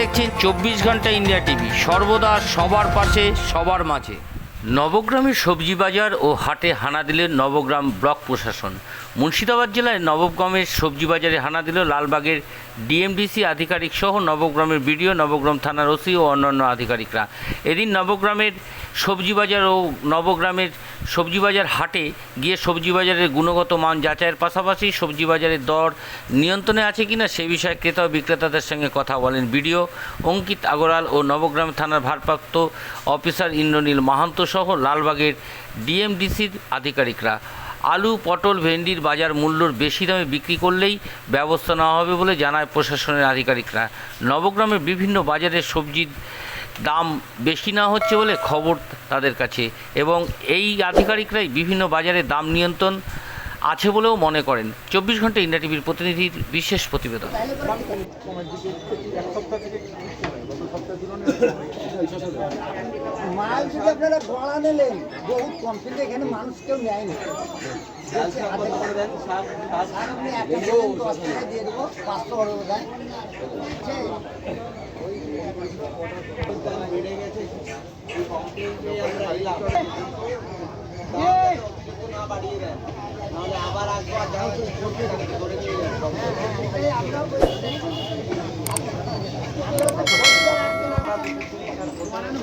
দেখছেন চব্বিশ ঘণ্টা ইন্ডিয়া টিভি। সর্বদা সবার পাশে, সবার মাঝে। নবগ্রামের সবজি বাজার ও হাটে হানা দিলে নবগ্রাম ব্লক প্রশাসন। মুর্শিদাবাদ জেলায় নবগ্রামের সবজি বাজারে হানা দিল লালবাগের ডিএমডিসি আধিকারিক সহ নবগ্রামের বিডিও, নবগ্রাম থানার ওসি ও অন্যান্য আধিকারিকরা। এদিন নবগ্রামের সবজি বাজার ও নবগ্রামের সবজি বাজার হাটে গিয়ে সবজি বাজারের গুণগত মান যাচাইয়ের পাশাপাশি সবজি বাজারের দর নিয়ন্ত্রণে আছে কিনা সে বিষয়ে ক্রেতা ও বিক্রেতাদের সঙ্গে কথা বলেন বিডিও অঙ্কিত আগরওয়াল ও নবগ্রাম থানার ভারপ্রাপ্ত অফিসার ইন্দ্রনীল মাহান্ত সহ লালবাগের ডিএমডিসির আধিকারিকরা। আলু, পটল, ভেন্ডির বাজার মূল্যর বেশি দামে বিক্রি করলেই ব্যবস্থা নেওয়া হবে বলে জানায় প্রশাসনের আধিকারিকরা। নবগ্রামের বিভিন্ন বাজারের সবজির দাম বেশি না হচ্ছে বলে খবর তাদের কাছে এবং এই আধিকারিকরাই বিভিন্ন বাজারে দাম নিয়ন্ত্রণ আছে বলেও মনে করেন। চব্বিশ ঘণ্টা ইন্ডিয়া টিভির প্রতিনিধির বিশেষ প্রতিবেদন। মাল যদি আপনারা গড়া নিলেন, বহুত কম কিন্তু এখানে মানুষ কেউ দশ টাকা দিয়ে দেবো পাঁচশো বড় দেয়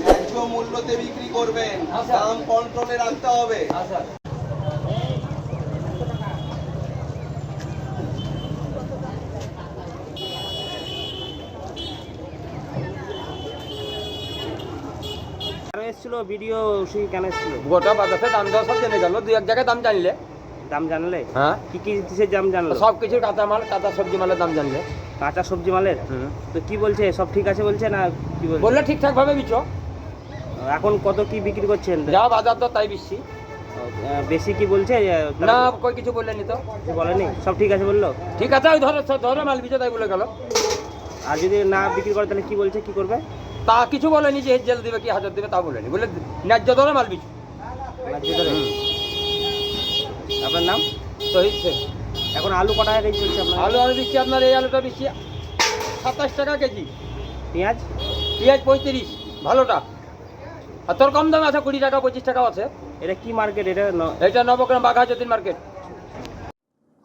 ন্যায্য মূল্যতে বিক্রি করবেন দাম কন্ট্রোলে রাখতে হবে। কেন এসেছিল ভিডিও সেই কেন এসেছিল গোটা বাজারে দাম দর সব জেনে গেল দুই এক জায়গায় দাম জানলে। দাম জানলে? হ্যাঁ। কি কি কিসের দাম জানলো? সব কিছুর কাঁচা মাল কাঁচা সবজি মালের দাম জানলে। কাঁচা সবজি মালের? তো কি বলছে? সব ঠিক আছে বলছে না কি বলছে? বললে ঠিকঠাক ভাবে বিচো। এখন কত কি বিক্রি করছেন? যা বাজার দর তাই বেশি বেশি কি বলছে? না কই কিছু বললেনি তো। বলেনি? সব ঠিক আছে বলল? ঠিক আছে ওই ধরো ধরো মাল বিচো তাই বলে গেল। আর যদি না বিক্রি করে তাহলে কি বলছে? কি করবে? তা কিছু বলেনি যে জেল দিবে কি হাজার দিবে তা বলেনি। বলে ন্যায্য ধরে মাল বিচু? আপনার নাম? শহীদ শেখ। এখন আলু কটা টাকা কেজি চলছে আপনার? আলু আমি দিচ্ছি আপনার এই আলুটা দিচ্ছি সাতাশ টাকা কেজি। পেঁয়াজ? পেঁয়াজ পঁয়ত্রিশ ভালোটা। আর তোর কম দাম আছে কুড়ি টাকা পঁচিশ টাকা আছে। এটা কি মার্কেট এটা এটা নবগ্রাম বাঘা যতীন মার্কেট